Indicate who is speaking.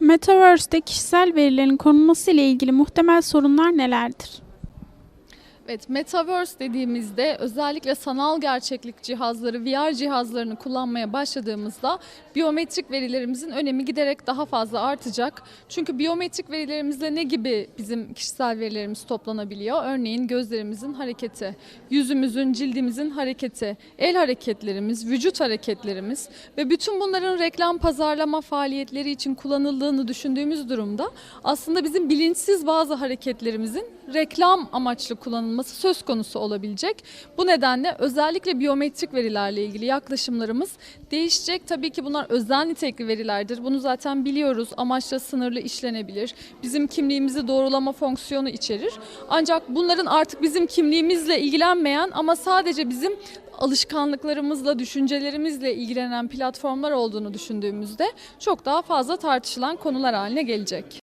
Speaker 1: Metaverse'de kişisel verilerin korunması ile ilgili muhtemel sorunlar nelerdir?
Speaker 2: Evet, Metaverse dediğimizde özellikle sanal gerçeklik cihazları, VR cihazlarını kullanmaya başladığımızda biyometrik verilerimizin önemi giderek daha fazla artacak. Çünkü biyometrik verilerimizle ne gibi bizim kişisel verilerimiz toplanabiliyor? Örneğin gözlerimizin hareketi, yüzümüzün, cildimizin hareketi, el hareketlerimiz, vücut hareketlerimiz ve bütün bunların reklam pazarlama faaliyetleri için kullanıldığını düşündüğümüz durumda aslında bizim bilinçsiz bazı hareketlerimizin reklam amaçlı kullanılması söz konusu olabilecek. Bu nedenle özellikle biyometrik verilerle ilgili yaklaşımlarımız değişecek. Tabii ki bunlar özel nitelikli verilerdir. Bunu zaten biliyoruz. Amaçla sınırlı işlenebilir. Bizim kimliğimizi doğrulama fonksiyonu içerir. Ancak bunların artık bizim kimliğimizle ilgilenmeyen ama sadece bizim alışkanlıklarımızla, düşüncelerimizle ilgilenen platformlar olduğunu düşündüğümüzde çok daha fazla tartışılan konular haline gelecek.